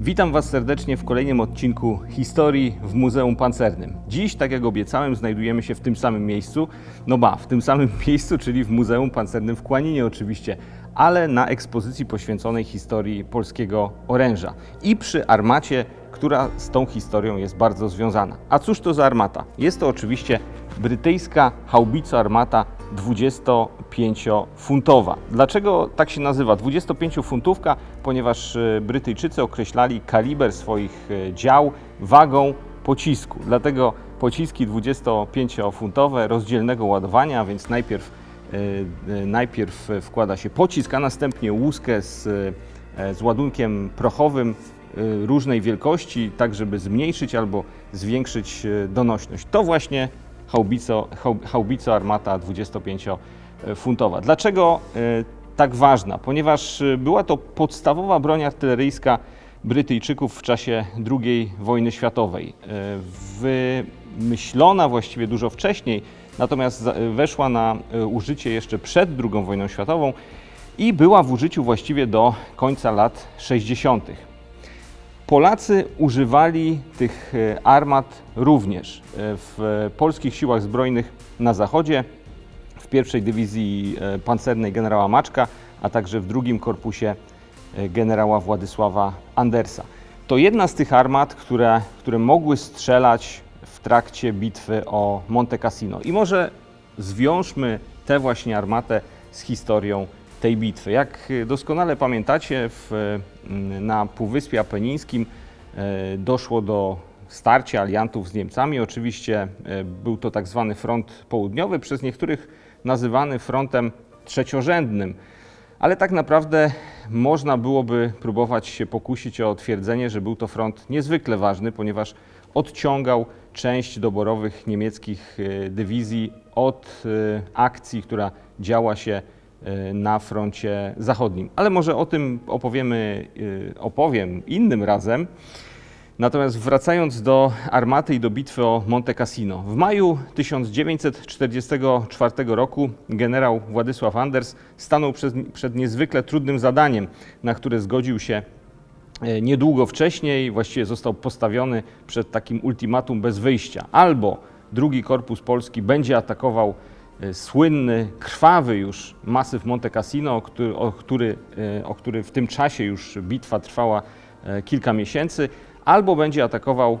Witam Was serdecznie w kolejnym odcinku Historii w Muzeum Pancernym. Dziś, tak jak obiecałem, znajdujemy się w tym samym miejscu. No ba, w tym samym miejscu, czyli w Muzeum Pancernym w Kłaninie oczywiście, ale na ekspozycji poświęconej historii polskiego oręża i przy armacie, która z tą historią jest bardzo związana. A cóż to za armata? Jest to oczywiście brytyjska haubica armata 25-funtowa. Dlaczego tak się nazywa? 25-funtówka, ponieważ e, Brytyjczycy określali kaliber swoich e, dział wagą pocisku. Dlatego pociski 25-funtowe rozdzielnego ładowania, więc najpierw, e, najpierw wkłada się pocisk, a następnie łuskę z, z ładunkiem prochowym różnej wielkości, tak żeby zmniejszyć albo zwiększyć donośność. To właśnie haubico, hau- haubico armata 25-funtowa. Dlaczego e, tak ważna? Ponieważ e, była to podstawowa broń artyleryjska Brytyjczyków w czasie II wojny światowej. E, Wymyślona właściwie dużo wcześniej, natomiast weszła na użycie jeszcze przed II wojną światową i była w użyciu właściwie do końca lat 60. Polacy używali tych e, armat również e, w polskich siłach zbrojnych na zachodzie, w pierwszej dywizji e, pancernej generała Maczka, a także w drugim korpusie generała Władysława Andersa. To jedna z tych armat, które, które mogły strzelać w trakcie bitwy o Monte Cassino. I może zwiążmy tę właśnie armatę z historią tej bitwy. Jak doskonale pamiętacie, w, m, na Półwyspie Apenińskim e, doszło do starcia aliantów z Niemcami. Oczywiście e, był to tak zwany front południowy, przez niektórych nazywany frontem trzeciorzędnym. Ale tak naprawdę można byłoby próbować się pokusić o twierdzenie, że był to front niezwykle ważny, ponieważ odciągał część doborowych niemieckich e, dywizji od akcji, która działa się na froncie zachodnim. Ale może o tym opowiemy, e, opowiem innym razem. Natomiast wracając do armaty i do bitwy o Monte Cassino. W maju 1944 roku generał Władysław Anders stanął przed, przed niezwykle trudnym zadaniem, na które zgodził się e, niedługo wcześniej, właściwie został postawiony przed takim ultimatum bez wyjścia. Albo drugi korpus polski będzie atakował słynny, krwawy już masyw Monte Cassino, o który, o który, e, o który w tym czasie już bitwa trwała e, kilka miesięcy, albo będzie atakował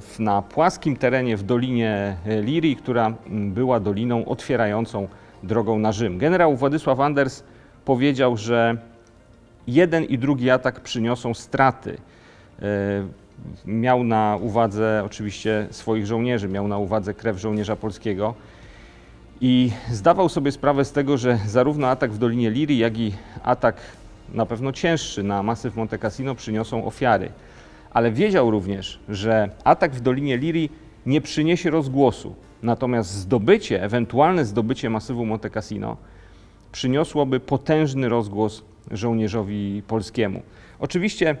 w- na płaskim terenie w Dolinie e, Lirii, która była doliną otwierającą drogą na Rzym. Generał Władysław Anders powiedział, że jeden i drugi atak przyniosą straty. E, Miał na uwadze oczywiście swoich żołnierzy, miał na uwadze krew żołnierza polskiego i zdawał sobie sprawę z tego, że zarówno atak w Dolinie Lirii, jak i atak na pewno cięższy na masyw Monte Cassino przyniosą ofiary. Ale wiedział również, że atak w Dolinie Lirii nie przyniesie rozgłosu, natomiast zdobycie, ewentualne zdobycie masywu Monte Cassino przyniosłoby potężny rozgłos żołnierzowi polskiemu. Oczywiście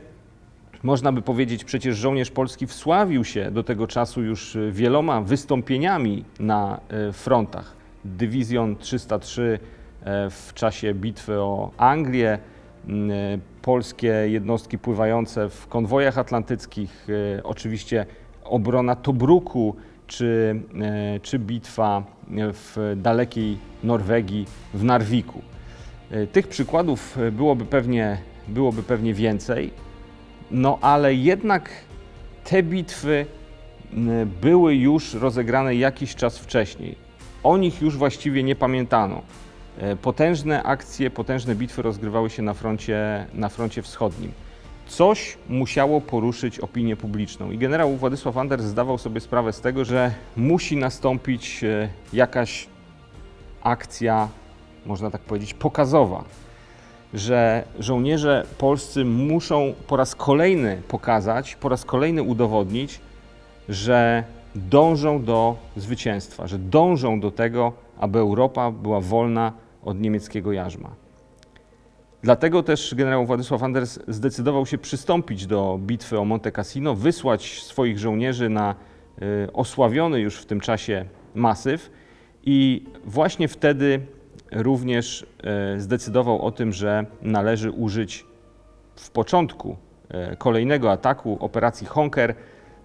można by powiedzieć, przecież żołnierz polski wsławił się do tego czasu już wieloma wystąpieniami na e, frontach. Dywizjon 303 e, w czasie bitwy o Anglię, e, polskie jednostki pływające w konwojach atlantyckich, e, oczywiście obrona Tobruku, czy, czy bitwa w dalekiej Norwegii, w Narwiku. Tych przykładów byłoby pewnie, byłoby pewnie więcej, no ale jednak te bitwy były już rozegrane jakiś czas wcześniej. O nich już właściwie nie pamiętano. E, Potężne akcje, potężne bitwy rozgrywały się na froncie, na froncie wschodnim. Coś musiało poruszyć opinię publiczną i generał Władysław Anders zdawał sobie sprawę z tego, że musi nastąpić e, jakaś akcja, można tak powiedzieć, pokazowa że żołnierze polscy muszą po raz kolejny pokazać, po raz kolejny udowodnić, że dążą do zwycięstwa, że dążą do tego, aby Europa była wolna od niemieckiego jarzma. Dlatego też generał Władysław Anders zdecydował się przystąpić do bitwy o Monte Cassino, wysłać swoich żołnierzy na y, osławiony już w tym czasie masyw i właśnie wtedy również e, zdecydował o tym, że należy użyć w początku e, kolejnego ataku operacji Honker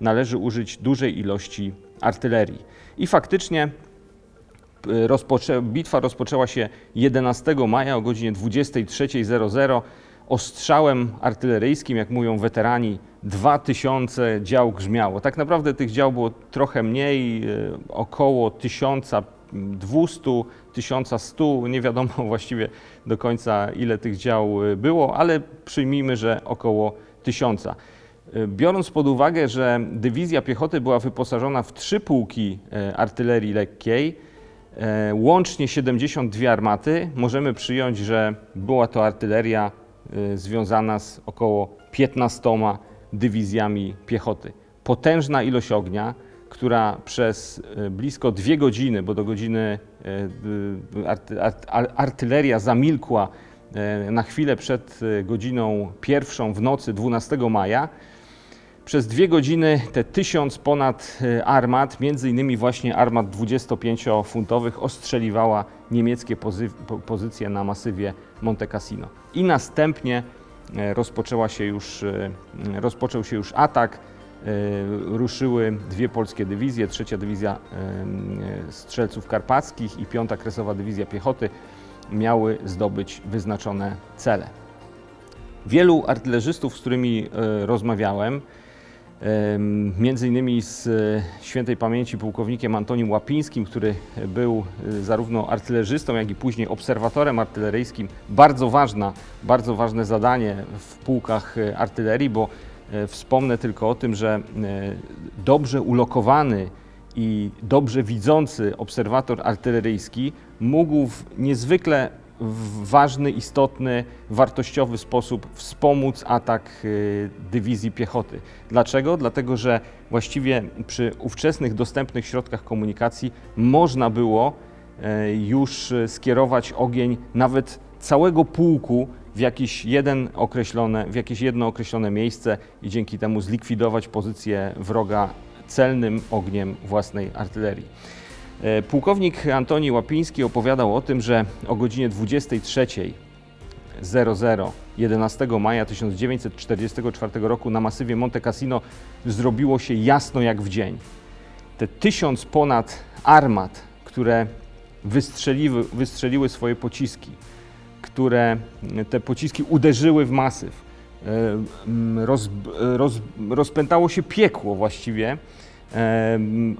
należy użyć dużej ilości artylerii. I faktycznie rozpoczę, bitwa rozpoczęła się 11 maja o godzinie 23.00 ostrzałem artyleryjskim, jak mówią weterani, 2000 dział grzmiało. Tak naprawdę tych dział było trochę mniej, e, około 1200, 1100, nie wiadomo właściwie do końca ile tych dział e, było, ale przyjmijmy, że około 1000. Biorąc pod uwagę, że dywizja piechoty była wyposażona w trzy pułki e, artylerii lekkiej, e, łącznie 72 armaty, możemy przyjąć, że była to artyleria e, związana z około 15 dywizjami piechoty. Potężna ilość ognia, która przez blisko dwie godziny, bo do godziny arty, art, ar- artyleria zamilkła na chwilę przed godziną pierwszą w nocy 12 maja, przez dwie godziny te tysiąc ponad e, armat, między innymi właśnie armat 25-funtowych, ostrzeliwała niemieckie pozy po- pozycje na masywie Monte Cassino. I następnie e, rozpoczęła się już, e, rozpoczął się już atak. Ruszyły dwie polskie dywizje, trzecia dywizja strzelców karpackich i piąta kresowa dywizja piechoty miały zdobyć wyznaczone cele. Wielu artylerzystów, z którymi rozmawiałem, em, między innymi z e, świętej pamięci pułkownikiem Antonim Łapińskim, który był e, zarówno artylerzystą, jak i później obserwatorem artyleryjskim. Bardzo ważna, bardzo ważne zadanie w pułkach e, artylerii, bo wspomnę tylko o tym, że dobrze ulokowany i dobrze widzący obserwator artyleryjski mógł w niezwykle w ważny, istotny, wartościowy sposób wspomóc atak y, dywizji piechoty. Dlaczego? Dlatego, że właściwie przy ówczesnych dostępnych środkach komunikacji można było e, już e, skierować ogień nawet całego pułku w jakieś, jeden określone, w jakieś jedno określone miejsce i dzięki temu zlikwidować pozycję wroga celnym ogniem własnej artylerii. E, Pułkownik Antoni Łapiński opowiadał o tym, że o godzinie 23.00 11 maja 1944 roku na masywie Monte Cassino zrobiło się jasno jak w dzień. Te tysiąc ponad armat, które wystrzeliły, wystrzeliły swoje pociski, które te pociski uderzyły w masyw, e, roz, roz, rozpętało się piekło właściwie.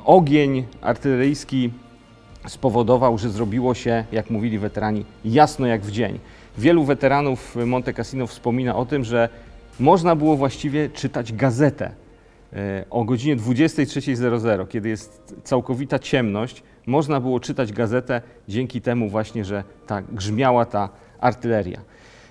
Ogień artyleryjski spowodował, że zrobiło się, jak mówili weterani, jasno jak w dzień. Wielu weteranów Monte Cassino wspomina o tym, że można było właściwie czytać gazetę e, o godzinie 23.00, kiedy jest całkowita ciemność, można było czytać gazetę dzięki temu właśnie, że ta grzmiała ta artyleria.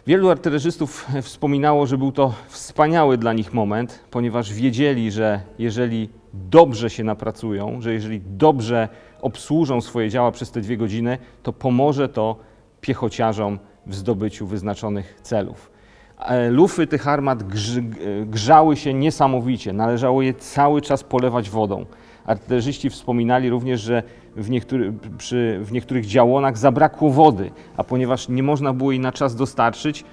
Wielu artylerzystów wspominało, że był to wspaniały dla nich moment, ponieważ wiedzieli, że jeżeli dobrze się napracują, że jeżeli dobrze obsłużą swoje działa przez te dwie godziny, to pomoże to piechociarzom w zdobyciu wyznaczonych celów. E, Lufy tych armat grz, grzały się niesamowicie, należało je cały czas polewać wodą. Artylerzyści wspominali również, że w, niektóry, przy, w niektórych działonach zabrakło wody, a ponieważ nie można było jej na czas dostarczyć,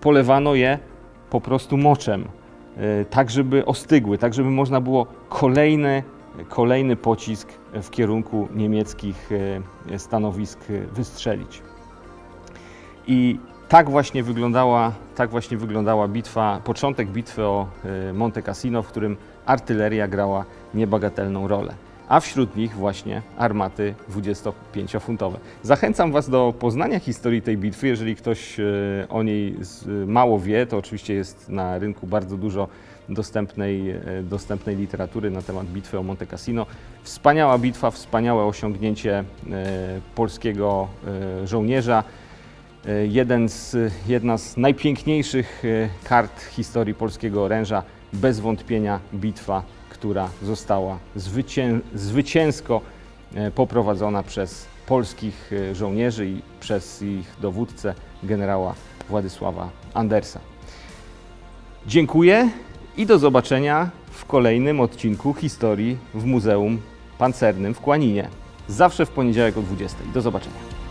polewano je po prostu moczem, tak żeby ostygły, tak żeby można było kolejny, kolejny pocisk w kierunku niemieckich e, stanowisk e, wystrzelić. I tak właśnie wyglądała, tak właśnie wyglądała bitwa, początek bitwy o Monte Cassino, w którym artyleria grała niebagatelną rolę. A wśród nich właśnie armaty 25-funtowe. Zachęcam Was do poznania historii tej bitwy. Jeżeli ktoś y, o niej mało wie, to oczywiście jest na rynku bardzo dużo dostępnej, y, dostępnej literatury na temat bitwy o Monte Cassino. Wspaniała bitwa, wspaniałe osiągnięcie y, polskiego żołnierza. E, jeden z, jedna z najpiękniejszych e, kart historii polskiego oręża, bez wątpienia bitwa, która została zwycię, zwycięsko e, poprowadzona przez polskich e, żołnierzy i przez ich dowódcę generała Władysława Andersa. Dziękuję i do zobaczenia w kolejnym odcinku historii w Muzeum Pancernym w Kłaninie. Zawsze w poniedziałek o 20. Do zobaczenia.